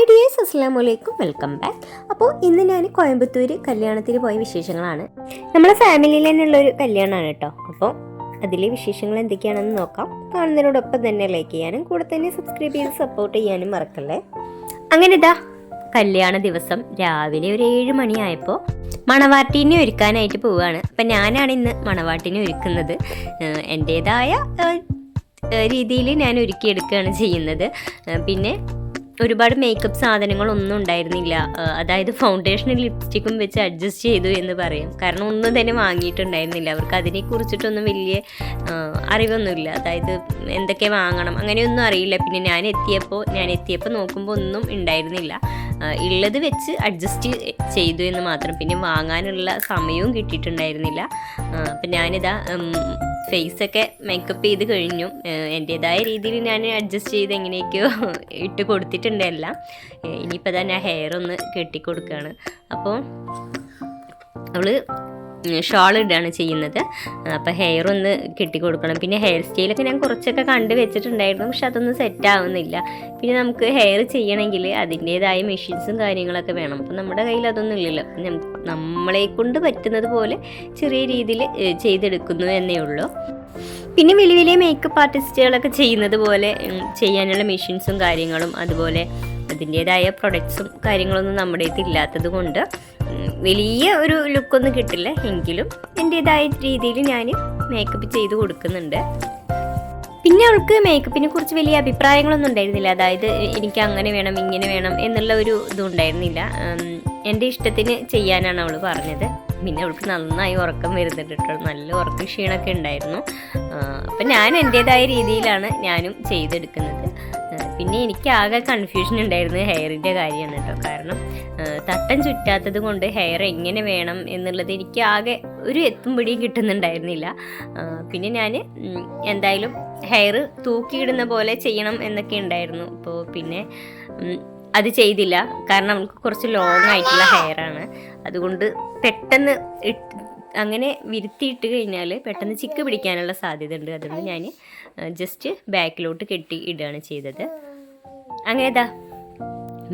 Hi dears അസ്സാം വലൈക്കും welcome back അപ്പോൾ ഇന്ന് ഞാൻ കോയമ്പത്തൂർ കല്യാണത്തിന് പോയ വിശേഷങ്ങളാണ്. നമ്മളെ ഫാമിലിയിൽ തന്നെയുള്ള ഒരു കല്യാണമാണ് കേട്ടോ. അപ്പോൾ അതിലെ വിശേഷങ്ങൾ എന്തൊക്കെയാണെന്ന് നോക്കാം. കാണുന്നതിനോടൊപ്പം തന്നെ ലൈക്ക് ചെയ്യാനും കൂടെ തന്നെ സബ്സ്ക്രൈബ് ചെയ്ത് സപ്പോർട്ട് ചെയ്യാനും മറക്കല്ലേ? അങ്ങനെ ഇതാ കല്യാണ ദിവസം രാവിലെ ഒരു ഏഴ് മണിയായപ്പോൾ മണവാട്ടിനെ ഒരുക്കാനായിട്ട് പോവുകയാണ് അപ്പം ഞാനാണ് ഇന്ന് മണവാട്ടിനെ ഒരുക്കുന്നത്. എന്റേതായ രീതിയിൽ ഞാൻ ഒരുക്കിയെടുക്കുകയാണ് ചെയ്യുന്നത്. പിന്നെ ഒരുപാട് മേക്കപ്പ് സാധനങ്ങളൊന്നും ഉണ്ടായിരുന്നില്ല. അതായത് ഫൗണ്ടേഷനും ലിപ്സ്റ്റിക്കും വെച്ച് അഡ്ജസ്റ്റ് ചെയ്തു എന്ന് പറയും. കാരണം ഒന്നും തന്നെ വാങ്ങിയിട്ടുണ്ടായിരുന്നില്ല. അവർക്ക് അതിനെ കുറിച്ചിട്ടൊന്നും വലിയ അറിവൊന്നുമില്ല. അതായത് എന്തൊക്കെ വാങ്ങണം അങ്ങനെയൊന്നും അറിയില്ല. പിന്നെ ഞാൻ എത്തിയപ്പോൾ ഞാൻ എത്തിയപ്പോൾ നോക്കുമ്പോൾ ഒന്നും ഉണ്ടായിരുന്നില്ല. ഉള്ളത് വെച്ച് അഡ്ജസ്റ്റ് ചെയ്തു എന്ന് മാത്രം. പിന്നെ വാങ്ങാനുള്ള സമയവും കിട്ടിയിട്ടുണ്ടായിരുന്നില്ല. അപ്പം ഞാനിതാ ഫേസൊക്കെ മേക്കപ്പ് ചെയ്ത് കഴിഞ്ഞു. എന്റേതായ രീതിയിൽ ഞാൻ അഡ്ജസ്റ്റ് ചെയ്ത് എങ്ങനെയൊക്കെയോ ഇട്ട് കൊടുത്തിട്ടുണ്ട് എല്ലാം. ഇനിയിപ്പോൾ തന്നെ ഹെയർ ഒന്ന് കെട്ടിക്കൊടുക്കുകയാണ് അപ്പോൾ അവൾ ഷാൾ ഇടുകയാണ് ചെയ്യുന്നത്. അപ്പോൾ ഹെയർ ഒന്ന് കെട്ടിക്കൊടുക്കണം. പിന്നെ ഹെയർ സ്റ്റൈലൊക്കെ ഞാൻ കുറച്ചൊക്കെ കണ്ട് വെച്ചിട്ടുണ്ടായിരുന്നു പക്ഷെ അതൊന്നും സെറ്റ് ആവുന്നില്ല. പിന്നെ നമുക്ക് ഹെയർ ചെയ്യണമെങ്കിൽ അതിന്റേതായ മെഷീൻസും കാര്യങ്ങളൊക്കെ വേണം. അപ്പം നമ്മുടെ കയ്യിൽ അതൊന്നും ഇല്ലല്ലോ. നമ്മളെ കൊണ്ട് പറ്റുന്നത് പോലെ ചെറിയ രീതിയിൽ ചെയ്തെടുക്കുന്നു എന്നേ ഉള്ളൂ. പിന്നെ വലിയ വലിയ മേക്കപ്പ് ആർട്ടിസ്റ്റുകളൊക്കെ ചെയ്യുന്നത് പോലെ ചെയ്യാനുള്ള മെഷീൻസും കാര്യങ്ങളും അതുപോലെ അതിന്റേതായ പ്രൊഡക്ട്സും കാര്യങ്ങളൊന്നും നമ്മുടെ ഇല്ലാത്തത് കൊണ്ട് വലിയ ഒരു ലുക്കൊന്നും കിട്ടില്ല. എങ്കിലും എന്റെതായ രീതിയിൽ ഞാൻ മേക്കപ്പ് ചെയ്ത് കൊടുക്കുന്നുണ്ട്. പിന്നെ അവൾക്ക് മേക്കപ്പിനെ കുറിച്ച് വലിയ അഭിപ്രായങ്ങളൊന്നും ഉണ്ടായിരുന്നില്ല. അതായത് എനിക്ക് അങ്ങനെ വേണം ഇങ്ങനെ വേണം എന്നുള്ള ഒരു ഇതും ഉണ്ടായിരുന്നില്ല. എന്റെ ഇഷ്ടത്തിന് ചെയ്യാനാണ് അവൾ പറഞ്ഞത്. പിന്നെ അവൾക്ക് നന്നായി ഉറക്കം വരുന്നുണ്ട് കേട്ടോ. നല്ല ഉറക്ക ക്ഷീണമൊക്കെ ഉണ്ടായിരുന്നു. അപ്പം ഞാൻ എന്റെതായ രീതിയിലാണ് ഞാനും ചെയ്തെടുക്കുന്നത്. പിന്നെ എനിക്ക് ആകെ കൺഫ്യൂഷൻ ഉണ്ടായിരുന്നത് ഹെയറിന്റെ കാര്യമാണ് കേട്ടോ. കാരണം തട്ടം ചുറ്റാത്തത് കൊണ്ട് ഹെയർ എങ്ങനെ വേണം എന്നുള്ളത് എനിക്ക് ആകെ ഒരു എത്തും പിടിയും കിട്ടുന്നുണ്ടായിരുന്നില്ല. പിന്നെ ഞാൻ എന്തായാലും ഹെയർ തൂക്കിയിടുന്ന പോലെ ചെയ്യണം എന്നൊക്കെ ഉണ്ടായിരുന്നു. അപ്പോൾ പിന്നെ അത് ചെയ്തില്ല. കാരണം നമുക്ക് കുറച്ച് ലോങ് ആയിട്ടുള്ള ഹെയർ ആണ്. അതുകൊണ്ട് പെട്ടെന്ന് അങ്ങനെ വിരുത്തിയിട്ട് കഴിഞ്ഞാൽ പെട്ടെന്ന് ചിക്ക് പിടിക്കാനുള്ള സാധ്യത ഉണ്ട് അതുകൊണ്ട് ഞാൻ ജസ്റ്റ് ബാക്കിലോട്ട് കെട്ടി ഇടുകയാണ് ചെയ്തത്. അങ്ങനെ ഇതാ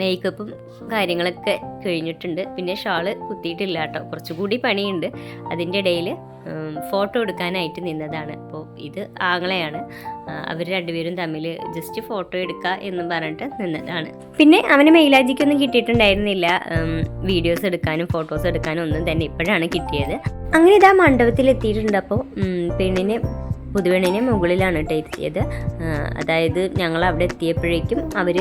മേക്കപ്പും കാര്യങ്ങളൊക്കെ കഴിഞ്ഞിട്ടുണ്ട്. പിന്നെ ഷാൾ കുത്തിയിട്ടില്ല കേട്ടോ. കുറച്ചുകൂടി പണിയുണ്ട്. അതിന്റെ ഇടയിൽ ഫോട്ടോ എടുക്കാനായിട്ട് നിന്നതാണ്. അപ്പോൾ ഇത് ആങ്ങളെയാണ്. അവർ രണ്ടുപേരും തമ്മിൽ ജസ്റ്റ് ഫോട്ടോ എടുക്കുക എന്ന് പറഞ്ഞിട്ട് നിന്നതാണ്. പിന്നെ അവന് മെയിലാജിക്കൊന്നും കിട്ടിയിട്ടുണ്ടായിരുന്നില്ല. വീഡിയോസ് എടുക്കാനും ഫോട്ടോസ് എടുക്കാനും ഒന്നും തന്നെ ഇപ്പോഴാണ് കിട്ടിയത്. അങ്ങനെ ഇതാ മണ്ഡപത്തിൽ എത്തിയിട്ടുണ്ട് അപ്പോൾ പെണ്ണിനെ പുതുവെണ്ണിനെ മുകളിലാണ് കേട്ടോ എത്തിയത്. അതായത് ഞങ്ങൾ അവിടെ എത്തിയപ്പോഴേക്കും അവർ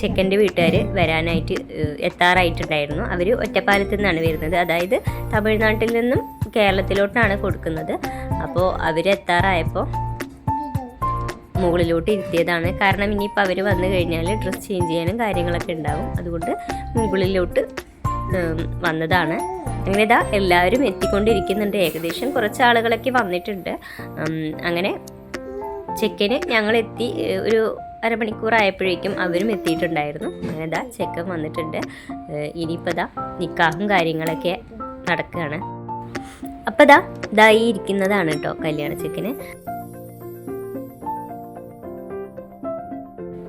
ചെക്കന്റെ വീട്ടുകാർ വരാനായിട്ട് എത്താറായിട്ടുണ്ടായിരുന്നു. അവർ ഒറ്റപ്പാലത്തു നിന്നാണ് വരുന്നത്. അതായത് തമിഴ്നാട്ടിൽ നിന്നും കേരളത്തിലോട്ടാണ് കൊടുക്കുന്നത്. അപ്പോൾ അവരെത്താറായപ്പോൾ മുകളിലോട്ട് ഇരുത്തിയതാണ്. കാരണം ഇനിയിപ്പോൾ അവർ വന്നു കഴിഞ്ഞാൽ ഡ്രസ്സ് ചേഞ്ച് ചെയ്യാനും കാര്യങ്ങളൊക്കെ ഉണ്ടാവും. അതുകൊണ്ട് മുകളിലോട്ട് വന്നതാണ്. അങ്ങനെ ഇതാ എല്ലാവരും എത്തിക്കൊണ്ടിരിക്കുന്നുണ്ട്. ഏകദേശം കുറച്ച് ആളുകളൊക്കെ വന്നിട്ടുണ്ട്. അങ്ങനെ ചെക്കന് ഞങ്ങൾ എത്തി ഒരു അരമണിക്കൂർ ആയപ്പോഴേക്കും അവരും എത്തിയിട്ടുണ്ടായിരുന്നു. അങ്ങനെ ഇതാ ചെക്കൻ വന്നിട്ടുണ്ട്. ഇനിയിപ്പോൾ ഇതാ നിക്കാഹും കാര്യങ്ങളൊക്കെ നടക്കുകയാണ് അപ്പം ദാ ദാ ഇരിക്കുന്നതാണ് കേട്ടോ കല്യാണ ചെക്കന്.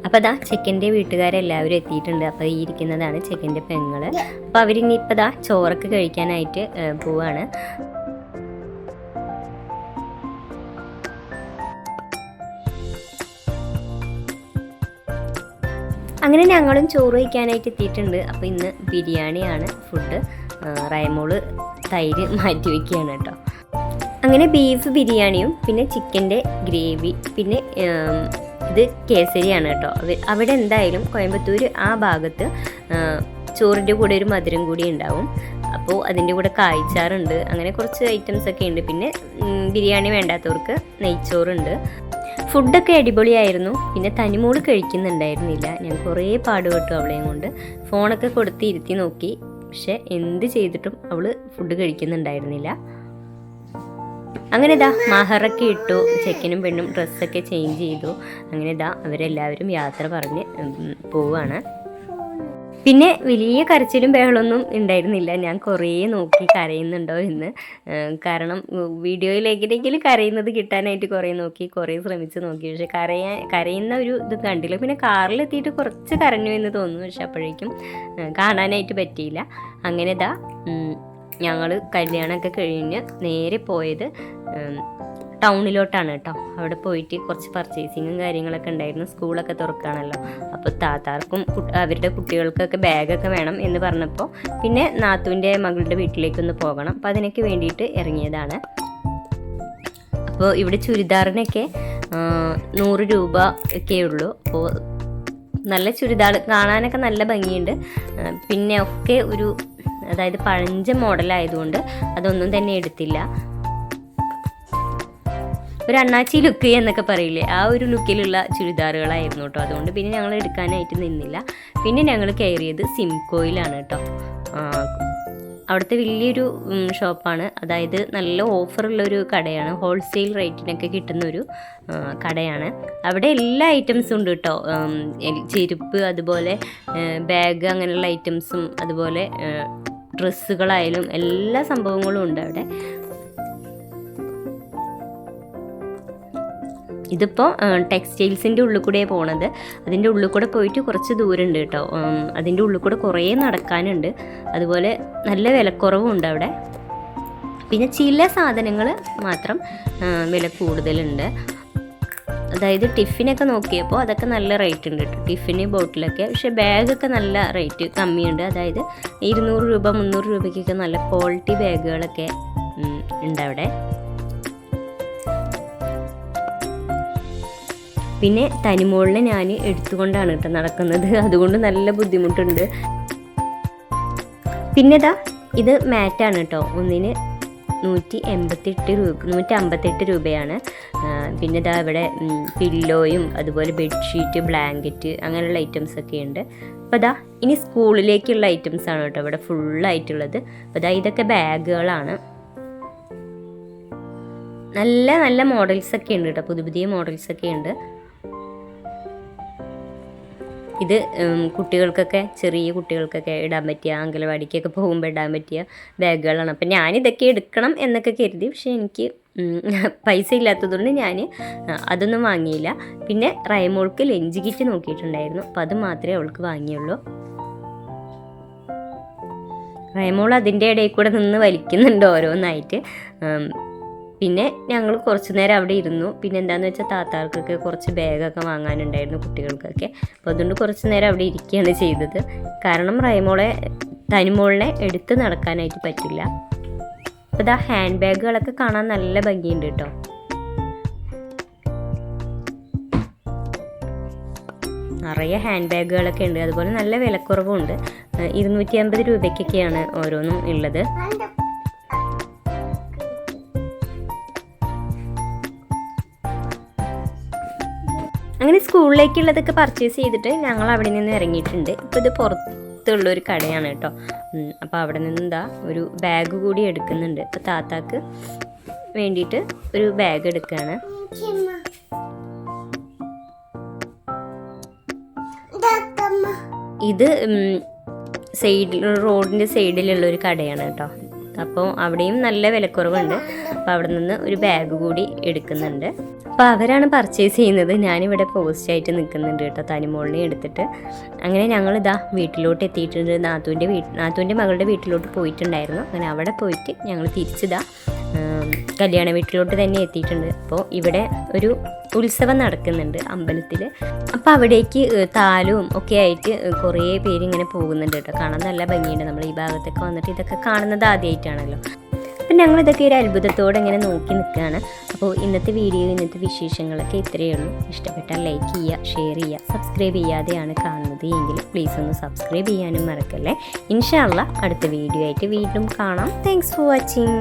അപ്പോൾ അതാ ചെക്കന്റെ വീട്ടുകാരെല്ലാവരും എത്തിയിട്ടുണ്ട്. അപ്പോൾ ഈ ഇരിക്കുന്നതാണ് ചെക്കന്റെ പെങ്ങൾ അപ്പോൾ അവരിനി ഇപ്പോൾ ദാ ചോറൊക്കെ കഴിക്കാനായിട്ട് പോവാണ്. അങ്ങനെ ഞങ്ങളും ചോറ് വയ്ക്കാനായിട്ട് എത്തിയിട്ടുണ്ട്. അപ്പോൾ ഇന്ന് ബിരിയാണിയാണ് ഫുഡ് റയമോൾ തൈര് മാറ്റി വയ്ക്കുകയാണ് കേട്ടോ. അങ്ങനെ ബീഫ് ബിരിയാണിയും പിന്നെ ചിക്കന്റെ ഗ്രേവി പിന്നെ ഇത് കേസരിയാണ് കേട്ടോ. അവ- അവിടെ എന്തായാലും കോയമ്പത്തൂർ ആ ഭാഗത്ത് ചോറിന്റെ കൂടെ ഒരു മധുരം കൂടി ഉണ്ടാവും. അപ്പോൾ അതിന്റെ കൂടെ കായ്ച്ചാറുണ്ട്. അങ്ങനെ കുറച്ച് ഐറ്റംസ് ഒക്കെ ഉണ്ട്. പിന്നെ ബിരിയാണി വേണ്ടാത്തവർക്ക് നെയ്ച്ചോറുണ്ട്. ഫുഡൊക്കെ അടിപൊളിയായിരുന്നു. പിന്നെ തനിമോൾ കഴിക്കുന്നുണ്ടായിരുന്നില്ല. ഞാൻ കുറേ പാടുപെട്ടു അവളെയും കൊണ്ട്. ഫോണൊക്കെ കൊടുത്ത് ഇരുത്തി നോക്കി. പക്ഷെ എന്ത് ചെയ്തിട്ടും അവൾ ഫുഡ് കഴിക്കുന്നുണ്ടായിരുന്നില്ല. അങ്ങനെ ഇതാ മഹറൊക്കെ ഇട്ടു. ചെക്കനും പെണ്ണും ഡ്രസ്സൊക്കെ ചേഞ്ച് ചെയ്തു. അങ്ങനെ ഇതാ അവരെല്ലാവരും യാത്ര പറഞ്ഞ് പോവാണ്. പിന്നെ വലിയ കരച്ചിലും ബഹളമൊന്നും ഉണ്ടായിരുന്നില്ല. ഞാൻ കുറേ നോക്കി കരയുന്നുണ്ടോ എന്ന്. കാരണം വീഡിയോയിൽ കരയുന്നത് കിട്ടാനായിട്ട് കുറേ നോക്കി കുറേ ശ്രമിച്ച് നോക്കി. പക്ഷെ കരയാൻ കരയുന്ന ഒരു ഇത് കണ്ടില്ല. പിന്നെ കാറിലെത്തിയിട്ട് കുറച്ച് കരഞ്ഞു എന്ന് തോന്നുന്നു. പക്ഷെ അപ്പോഴേക്കും കാണാനായിട്ട് പറ്റിയില്ല. അങ്ങനെ ഇതാ ഞങ്ങൾ കല്യാണമൊക്കെ കഴിഞ്ഞ് നേരെ പോയത് ടൗണിലോട്ടാണ് കേട്ടോ. അവിടെ പോയിട്ട് കുറച്ച് പർച്ചേസിങ്ങും കാര്യങ്ങളൊക്കെ ഉണ്ടായിരുന്നു. സ്കൂളൊക്കെ തുറക്കുകയാണല്ലോ. അപ്പോൾ താത്താർക്കും അവരുടെ കുട്ടികൾക്കൊക്കെ ബാഗൊക്കെ വേണം എന്ന് പറഞ്ഞപ്പോൾ പിന്നെ നാത്തുവിന്റെ മകളുടെ വീട്ടിലേക്കൊന്ന് പോകണം. അപ്പോൾ അതിനൊക്കെ വേണ്ടിയിട്ട് ഇറങ്ങിയതാണ്. അപ്പോൾ ഇവിടെ ചുരിദാറിനൊക്കെ നൂറ് രൂപ ഒക്കെ ഉള്ളൂ. അപ്പോൾ നല്ല ചുരിദാർ കാണാനൊക്കെ നല്ല ഭംഗിയുണ്ട്. പിന്നെ ഒക്കെ ഒരു അതായത് പഴഞ്ച മോഡലായതുകൊണ്ട് അതൊന്നും തന്നെ എടുത്തില്ല. ഒരു അണ്ണാച്ചി ലുക്ക് എന്നൊക്കെ പറയില്ലേ? ആ ഒരു ലുക്കിലുള്ള ചുരിദാറുകളായിരുന്നു കേട്ടോ. അതുകൊണ്ട് പിന്നെ ഞങ്ങൾ എടുക്കാനായിട്ട് നിന്നില്ല. പിന്നെ ഞങ്ങൾ കയറിയത് സിംകോയിലാണ് കേട്ടോ. അവിടുത്തെ വലിയൊരു ഷോപ്പാണ് അതായത് നല്ല ഓഫറുള്ള ഒരു കടയാണ്. ഹോൾസെയിൽ റേറ്റിനൊക്കെ കിട്ടുന്നൊരു കടയാണ്. അവിടെ എല്ലാ ഐറ്റംസും ഉണ്ട് കേട്ടോ. ചെരുപ്പ് അതുപോലെ ബാഗ് അങ്ങനെയുള്ള ഐറ്റംസും അതുപോലെ ഡ്രസ്സുകളായാലും എല്ലാ സംഭവങ്ങളും ഉണ്ട് അവിടെ. ഇതിപ്പോൾ ടെക്സ്റ്റൈൽസിന്റെ ഉള്ളിൽ കൂടെ പോണത്. അതിന്റെ ഉള്ളിൽ കൂടെ പോയിട്ട് കുറച്ച് ദൂരമുണ്ട് കേട്ടോ. അതിന്റെ ഉള്ളിൽ കൂടെ കുറേ നടക്കാനുണ്ട്. അതുപോലെ നല്ല വിലക്കുറവും ഉണ്ട് അവിടെ. പിന്നെ ചില സാധനങ്ങൾ മാത്രം വില കൂടുതലുണ്ട്. അതായത് ടിഫിനൊക്കെ നോക്കിയപ്പോൾ അതൊക്കെ നല്ല റേറ്റ് ഉണ്ട് കേട്ടോ. ടിഫിന് ബോട്ടിലൊക്കെ പക്ഷേ ബാഗൊക്കെ നല്ല റേറ്റ് കമ്മിയുണ്ട്. അതായത് ഇരുന്നൂറ് രൂപ മുന്നൂറ് രൂപയ്ക്കൊക്കെ നല്ല ക്വാളിറ്റി ബാഗുകളൊക്കെ ഉണ്ട് അവിടെ. പിന്നെ തനിമോളിനെ ഞാൻ എടുത്തുകൊണ്ടാണ് കേട്ടോ നടക്കുന്നത്. അതുകൊണ്ട് നല്ല ബുദ്ധിമുട്ടുണ്ട്. പിന്നെ ഇതാ ഇത് മാറ്റാണ് കേട്ടോ. ഒന്നിന് നൂറ്റി എൺപത്തെട്ട് രൂപ നൂറ്റി അമ്പത്തെട്ട് രൂപയാണ് പിന്നെ ഇതാ ഇവിടെ പില്ലോയും അതുപോലെ ബെഡ്ഷീറ്റ് ബ്ലാങ്കറ്റ് അങ്ങനെയുള്ള ഐറ്റംസ് ഒക്കെ ഉണ്ട് അപ്പോൾ ഇതാ ഇനി സ്കൂളിലേക്കുള്ള ഐറ്റംസ് ആണ് കേട്ടോ ഇവിടെ ഫുള്ളായിട്ടുള്ളത്. അപ്പോൾ ഇതാ ഇതൊക്കെ ബാഗുകളാണ്. നല്ല നല്ല മോഡൽസ് ഒക്കെ ഉണ്ട് കേട്ടോ. പുതിയ പുതിയ മോഡൽസ് ഒക്കെ ഉണ്ട്. ഇത് കുട്ടികൾക്കൊക്കെ ചെറിയ കുട്ടികൾക്കൊക്കെ ഇടാൻ പറ്റിയ അങ്കലവാടിക്കൊക്കെ പോകുമ്പോൾ ഇടാൻ പറ്റിയ ബാഗുകളാണ്. അപ്പം ഞാനിതൊക്കെ എടുക്കണം എന്നൊക്കെ കരുതി. പക്ഷേ എനിക്ക് പൈസ ഇല്ലാത്തതുകൊണ്ട് ഞാൻ അതൊന്നും വാങ്ങിയില്ല. പിന്നെ റൈമോൾക്ക് ലഞ്ച് കിറ്റ് നോക്കിയിട്ടുണ്ടായിരുന്നു. അപ്പം അത് മാത്രമേ അവൾക്ക് വാങ്ങിയുള്ളൂ. റൈമോൾ അതിന്റെ ഇടയിൽ കൂടെ നിന്ന് വലിക്കുന്നുണ്ട് ഓരോന്നായിട്ട്. പിന്നെ ഞങ്ങൾ കുറച്ച് നേരം അവിടെ ഇരുന്നു. പിന്നെ എന്താന്ന് വെച്ചാൽ താത്താർക്കൊക്കെ കുറച്ച് ബാഗൊക്കെ വാങ്ങാനുണ്ടായിരുന്നു കുട്ടികൾക്കൊക്കെ. അപ്പോൾ അതുകൊണ്ട് കുറച്ച് നേരം അവിടെ ഇരിക്കുകയാണ് ചെയ്തത്. കാരണം റൈമോളെ തനിമോളിനെ എടുത്ത് നടക്കാനായിട്ട് പറ്റില്ല. അപ്പോൾ ഇതാ ഹാൻഡ് ബാഗുകളൊക്കെ കാണാൻ നല്ല ഭംഗിയുണ്ട് കേട്ടോ. നിറയെ ഹാൻഡ് ബാഗുകളൊക്കെ ഉണ്ട്. അതുപോലെ നല്ല വിലക്കുറവുണ്ട്. ഇരുന്നൂറ്റി അമ്പത് രൂപയ്ക്കൊക്കെയാണ് ഓരോന്നും ഉള്ളത്. അങ്ങനെ സ്കൂളിലേക്കുള്ളതൊക്കെ പർച്ചേസ് ചെയ്തിട്ട് ഞങ്ങൾ അവിടെ നിന്ന് ഇറങ്ങിയിട്ടുണ്ട്. ഇപ്പോൾ ഇത് പുറത്തുള്ള ഒരു കടയാണ് കേട്ടോ. അപ്പോൾ അവിടെ നിന്ന് എന്താ ഒരു ബാഗ് കൂടി എടുക്കുന്നുണ്ട്. ഇപ്പോൾ താത്താക്ക് വേണ്ടിയിട്ട് ഒരു ബാഗ് എടുക്കുകയാണ് ഇത് സൈഡിൽ റോഡിന്റെ സൈഡിലുള്ള ഒരു കടയാണ് കേട്ടോ. അപ്പോൾ അവിടെയും നല്ല വിലക്കുറവുണ്ട്. അപ്പോൾ അവിടെ നിന്ന് ഒരു ബാഗ് കൂടി എടുക്കുന്നുണ്ട്. അപ്പോൾ അവരാണ് പർച്ചേസ് ചെയ്യുന്നത്. ഞാനിവിടെ പോസ്റ്റായിട്ട് നിൽക്കുന്നുണ്ട് കേട്ടോ തനിമോളിനെ എടുത്തിട്ട്. അങ്ങനെ ഞങ്ങളിതാ വീട്ടിലോട്ട് എത്തിയിട്ടുണ്ട്. നാത്തൂന്റെ വീട്ട് നാത്തൂന്റെ മകളുടെ വീട്ടിലോട്ട് പോയിട്ടുണ്ടായിരുന്നു. അങ്ങനെ അവിടെ പോയിട്ട് ഞങ്ങൾ തിരിച്ചിതാ കല്യാണ വീട്ടിലോട്ട് തന്നെ എത്തിയിട്ടുണ്ട്. അപ്പോൾ ഇവിടെ ഒരു ഉത്സവം നടക്കുന്നുണ്ട് അമ്പലത്തിൽ അപ്പോൾ അവിടേക്ക് താലും ഒക്കെ ആയിട്ട് കുറേ പേര് ഇങ്ങനെ പോകുന്നുണ്ട് കേട്ടോ. കാണാൻ നല്ല ഭംഗിയുണ്ട്. നമ്മൾ ഈ ഭാഗത്തൊക്കെ വന്നിട്ട് ഇതൊക്കെ കാണുന്നത് ആദ്യമായിട്ടാണല്ലോ അപ്പം ഞങ്ങളിതൊക്കെ ഒരു അത്ഭുതത്തോടെ ഇങ്ങനെ നോക്കി നിൽക്കുകയാണ്. അപ്പോൾ ഇന്നത്തെ വീഡിയോ ഇന്നത്തെ വിശേഷങ്ങളൊക്കെ ഇത്രയേ ഉള്ളൂ. ഇഷ്ടപ്പെട്ടാൽ ലൈക്ക് ചെയ്യുക ഷെയർ ചെയ്യുക സബ്സ്ക്രൈബ് ചെയ്യാതെയാണ് കാണുന്നത് എങ്കിൽ പ്ലീസ് ഒന്ന് സബ്സ്ക്രൈബ് ചെയ്യാനും മറക്കല്ലേ. ഇൻഷാല്ല അടുത്ത വീഡിയോ ആയിട്ട് വീണ്ടും കാണാം. Thanks for watching